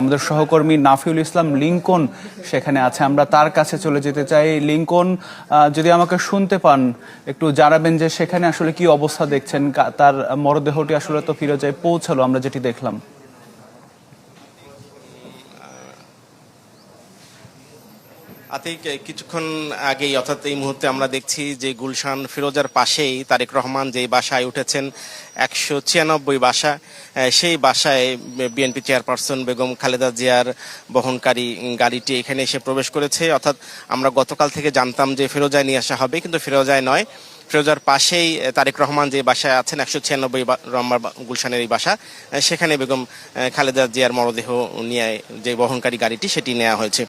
আমাদের সহকর্মী নাফিউল ইসলাম লিঙ্কন সেখানে আছে। আমরা তার কাছে চলে যেতে চাই। লিঙ্কন যদি আমাকে শুনতে পান, একটু জানাবেন যে সেখানে আসলে কি অবস্থা দেখছেন? তার মরদেহটি আসলে তো ফিরোজায় পৌঁছালো, আমরা যেটি দেখলাম। আতিক কিছুক্ষণ আগেই, অর্থাৎ এই মুহূর্তে আমরা দেখছি যে গুলশান ফিরোজার পাশেই তারেক রহমান যেই বাসায় উঠেছেন, একশো ছিয়ানব্বই বাসা সেই বাসায় বিএনপি চেয়ারপারসন বেগম খালেদা জিয়ার বহনকারী গাড়িটি এখানে এসে প্রবেশ করেছে। অর্থাৎ আমরা গতকাল থেকে জানতাম যে ফিরোজায় নিয়ে আসা হবে, কিন্তু ফিরোজায় নয়। ফিরোজার পাশেই তারেক রহমান যে বাসায় আছেন, একশো ছিয়ানব্বই নম্বর গুলশানের এই বাসা সেখানে বেগম খালেদা জিয়ার মরদেহ নিয়ে যে বহনকারী গাড়িটি, সেটি নেওয়া হয়েছে।